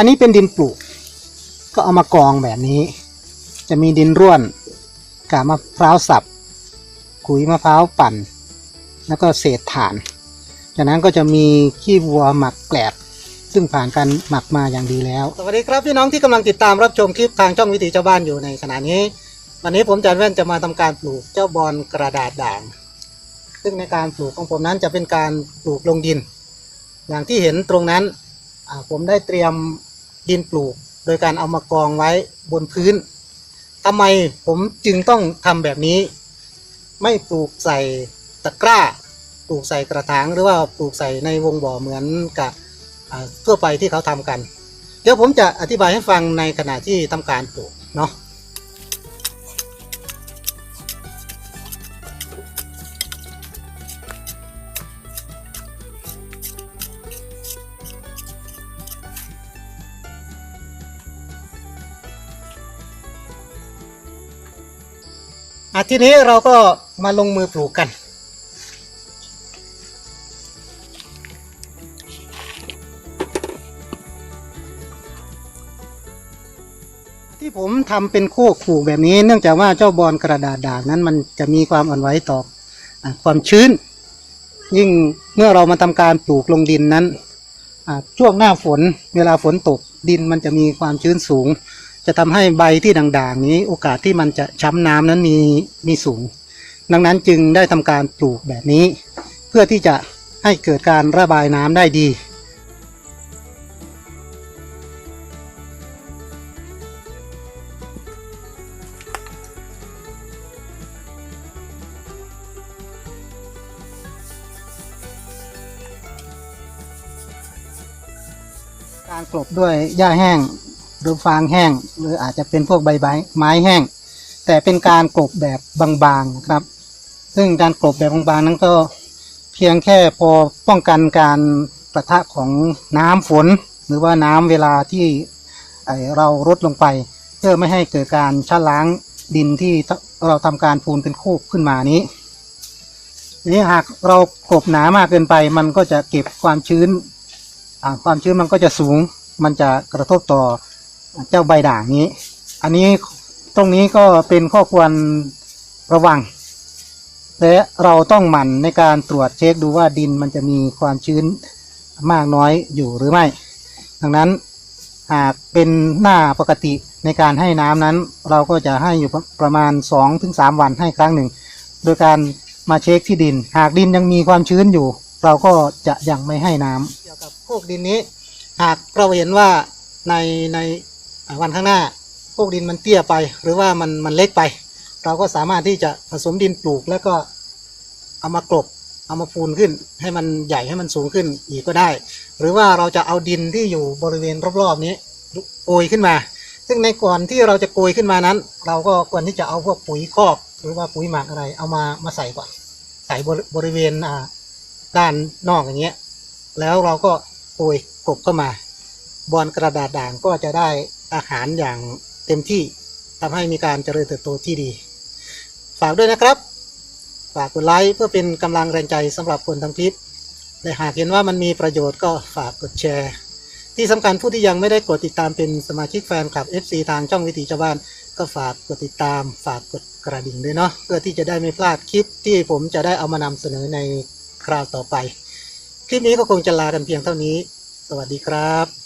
อันนี้เป็นดินปลูก ก็เอามากองแบบนี้ จะมีดินร่วนกาบมะพร้าวสับขุยมะพร้าวปั่น แล้วก็เศษถ่าน จากนั้นก็จะมีขี้วัวหมักแกลบซึ่งผ่านการหมักมาอย่างดีแล้ว สวัสดีครับพี่น้องที่กำลังติดตามรับชมคลิปทางช่องวิถีชาวบ้านอยู่ในขณะนี้ วันนี้ผมจันแว่นจะมาทำการปลูกเจ้าบอลกระดาษด่าง ซึ่งในการปลูกของผมนั้นจะเป็นการปลูกลงดิน อย่างที่เห็นตรงนั้นผมได้เตรียม ดินปลูก โดยการเอามากองไว้บนพื้นทำไมผมจึงต้องทำแบบนี้ ไม่ปลูกใส่ตะกร้า ปลูกใส่กระถางหรือว่าปลูกใส่ในวงบ่อเหมือนกับทั่วไปที่เขาทำกัน เดี๋ยวผมจะอธิบายให้ฟังในขณะที่ทำการปลูกเนาะ อะทีนี้เราก็มาลงมือปลูกกัน ที่ผมทำเป็นโคกปลูกแบบนี้ เนื่องจากว่าเจ้าบอลกระดาษด่างนั้นมันจะมีความอ่อนไหวต่อความชื้น ยิ่งเมื่อเรามาทำการปลูกลงดินนั้นช่วงหน้าฝนเวลาฝนตกดินมันจะมีความชื้นสูง จะทำให้ใบที่ด่างๆ นี้โอกาสที่มันจะช้ำน้ำนั้นมีมีสูง ดังนั้นจึงได้ทำการปลูกแบบนี้ เพื่อที่จะให้เกิดการระบายน้ำได้ดีการกลบด้วยหญ้าแห้ง หรือฟางแห้ง หรืออาจจะเป็นพวกใบไม้ไม้แห้ง แต่เป็นการกลบแบบบางๆนะครับ ซึ่งการกลบแบบบางๆนั้นก็เพียงแค่พอป้องกันการประทะของน้ำฝน หรือว่าน้ำเวลาที่เรารดลงไป เพื่อไม่ให้เกิดการชะล้างดินที่เราทำการพูนเป็นโคกขึ้นมานี้นี้หากเรากบหนามากเกินไป มันก็จะเก็บความชื้นความชื้นมันก็จะสูง มันจะกระทบต่อ เจ้าใบด่างนี้ อันนี้ตรงนี้ก็เป็นข้อควรระวัง และเราต้องหมั่นในการตรวจเช็คดูว่าดินมันจะมีความชื้นมากน้อยอยู่หรือไม่ ดังนั้นหากเป็นหน้าปกติในการให้น้ำนั้น เราก็จะให้อยู่ประมาณ 2-3 วันให้ครั้งหนึ่ง โดยการมาเช็คที่ดิน หากดินยังมีความชื้นอยู่ เราก็จะยังไม่ให้น้ำเกี่ยวกับพวกดินนี้ หากเราเห็นว่าในใน วันข้างหน้าพวกดินมันเตี้ยไป หรือว่ามันมันเล็กไป เราก็สามารถที่จะผสมดินปลูกแล้วก็เอามากลบเอามาปูนขึ้น ให้มันใหญ่ให้มันสูงขึ้นอีกก็ได้ หรือว่าเราจะเอาดินที่อยู่บริเวณรอบๆนี้โกยขึ้นมา ซึ่งในก่อนที่เราจะโกยขึ้นมานั้น เราก็ควรที่จะเอาพวกปุ๋ยคอก หรือว่าปุ๋ยหมักอะไร เอามามาใส่ก่อนใส่บริบริเวณอ่าด้านนอกอย่างเงี้ยแล้วเราก็โกยกบเข้ามา บอลกระดาษด่างก็จะได้ อาหารอย่างเต็มที่ทำให้มีการเจริญเติบโตที่ดี ฝากด้วยนะครับ ฝากกดไลค์เพื่อเป็นกำลังแรงใจสำหรับคนทำคลิปและหากเห็นว่ามันมีประโยชน์ก็ฝากกดแชร์ ที่สำคัญผู้ที่ยังไม่ได้กดติดตามเป็นสมาชิกแฟนคลับ FC ทางช่องวิถีชาวบ้าน ก็ฝากกดติดตาม ฝากกดกระดิ่งด้วยเนาะเพื่อที่จะได้ไม่พลาดคลิปที่ผมจะได้เอามานำเสนอในคราวต่อไป คลิปนี้ก็คงจะลากันเพียงเท่านี้ สวัสดีครับ